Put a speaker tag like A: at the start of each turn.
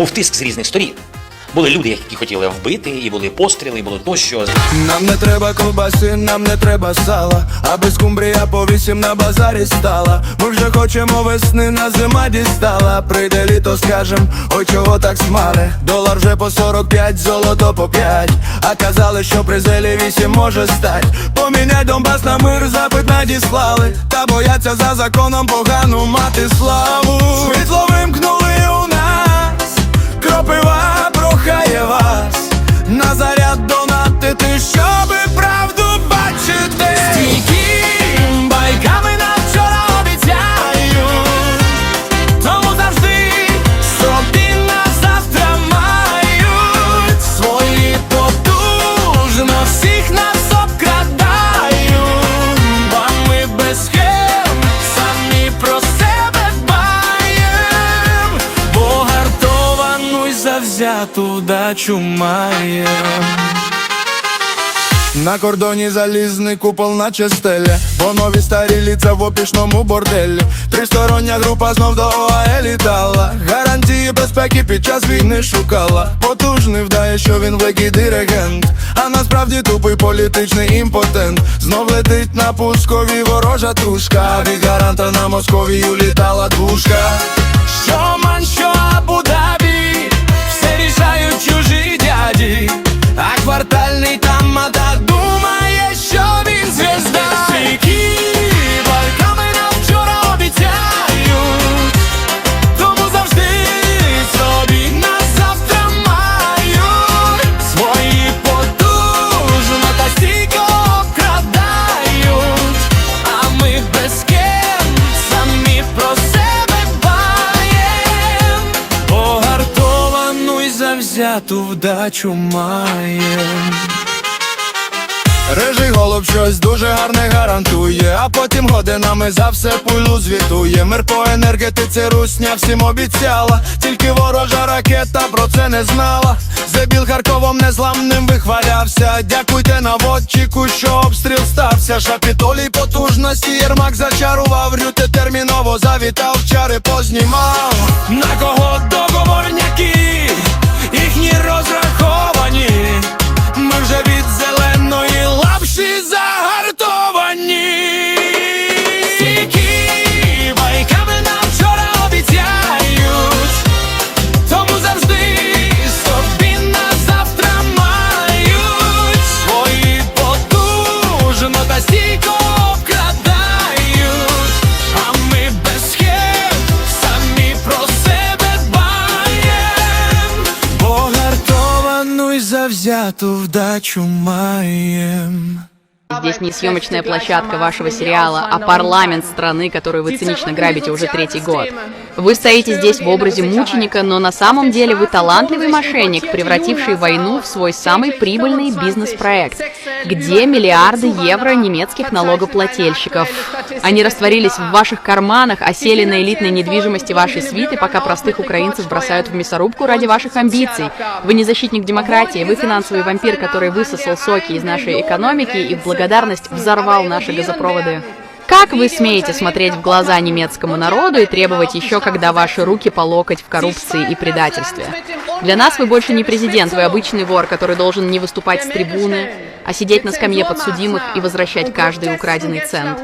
A: був тиск з різних сторін. Були люди, які хотіли вбити, і були постріли, і було тощо.
B: Нам не треба ковбаси, нам не треба сала, аби скумбрія по вісім на базарі стала. Ми вже хочемо весни, на зима дістала. Прийде літо, скажем, ой, чого так смале. Долар вже по 45, золото по 5 А казали, що при зелі вісім може стать. Поміняй Донбас на мир, запит надіслали. Та бояться за законом погану мати славу. Світло вимкнули ми без самі про себе дбаєм, бо й завзяту дачу маєм. На кордоні залізний купол, наче стеля Бо нові старі ліца в опішному борделі. Тристороння група знов до ОАЕ літала. Гарантії безпеки під час війни шукала. Потужний вдає, що він великий диригент. А насправді тупий політичний імпотент. Знов летить на пускові ворожа тушка. Від гаранта на Московію літала двушка. Що ми без кем самі про себе дбаєм Погартовану й завзяту вдачу маєм Рижий голуб щось дуже гарне гарантує, а потім годинами за все пулю звітує. Мир по енергетиці русня всім обіцяла, тільки ворожа ракета про це не знала. Зебіл Харковом незламним вихвалявся. Дякуйте наводчику, що обстріл стався. Шапітолій потужності, Єрмак зачарував, Рюте терміново завітав, чари познімав. На кого договорняки, завзяту вдачу маєм.
C: Здесь не съемочная площадка вашего сериала, а парламент страны, которую вы цинично грабите уже третий год. Вы стоите здесь в образе мученика, но на самом деле вы талантливый мошенник, превративший войну в свой самый прибыльный бизнес-проект, где миллиарды евро немецких налогоплательщиков. Они растворились в ваших карманах, осели на элитной недвижимости вашей свиты, пока простых украинцев бросают в мясорубку ради ваших амбиций. Вы не защитник демократии, вы финансовый вампир, который высосал соки из нашей экономики и в благодарность взорвал наши газопроводы. Как вы смеете смотреть в глаза немецкому народу и требовать еще, когда ваши руки по локоть в коррупции и предательстве? Для нас вы больше не президент, вы обычный вор, который должен не выступать с трибуны, а сидеть на скамье подсудимых и возвращать каждый украденный цент.